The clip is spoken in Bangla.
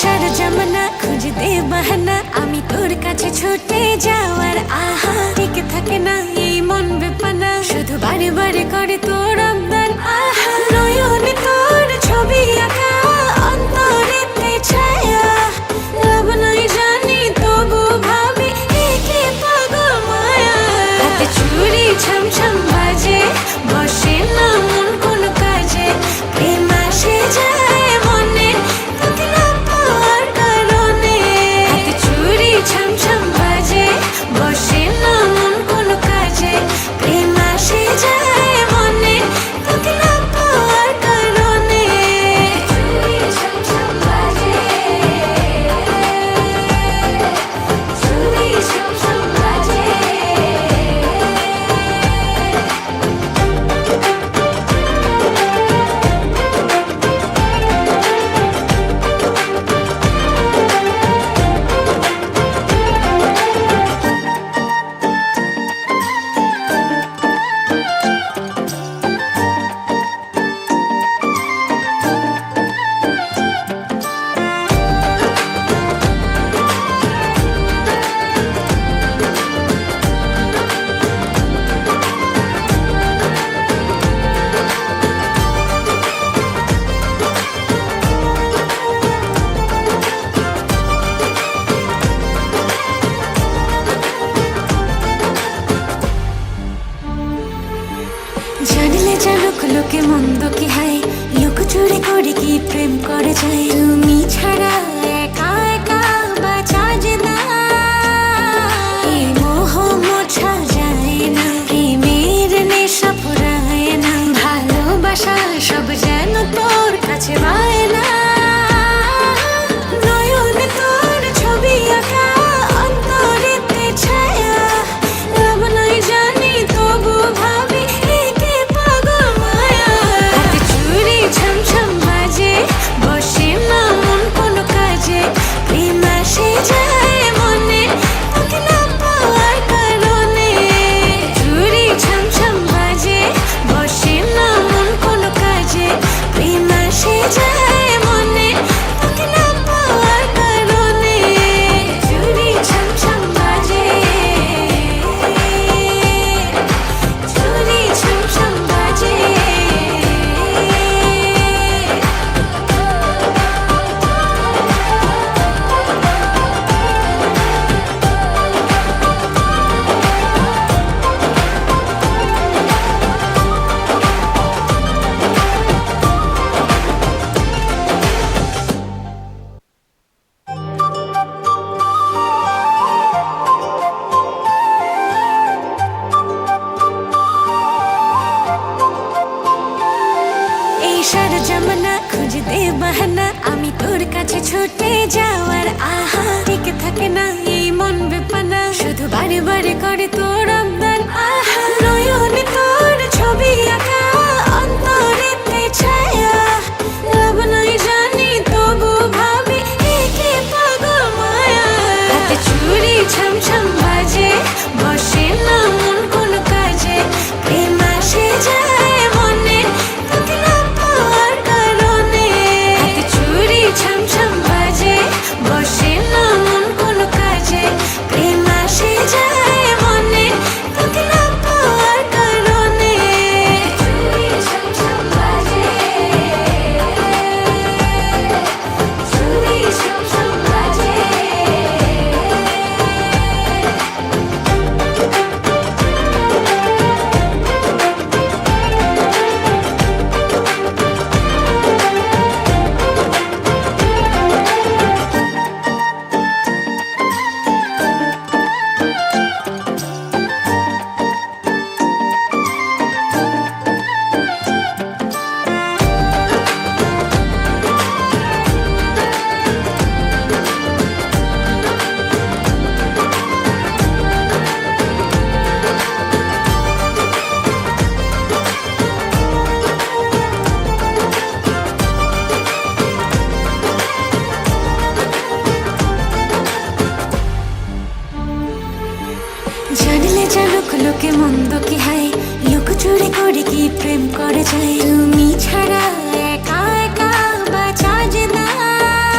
আসার জামানা খুঁজতে বাহানা। আমি তোর কাছে ছুটে যাওয়ার আহা। ঠিক থাকে না এই মন বেপানা। শুধু বারে বারে করে তোরা চুরি করে কি প্রেম করে যায়? তুমি ছাড়া একা যে মোছা যায় না, প্রেমের নেশা পুরায় না। ভালোবাসা সব বাহানা, আমি তোর কাছে ছুটে যাওয়ার আহা। টিকে থাকে না এই মন বেপানা, শুধু বারে বারে করে তোর আমদান আহা। নয়নে তোর ছবি ছায়া। জানি, তবু ভাবি একে পাগল মায়া? হাতে চুরি ছম জানলে জানুক লোকে মন্দ কি হায়? লোক চুরি করে কি প্রেম করে যায়? তুমি ছাড়া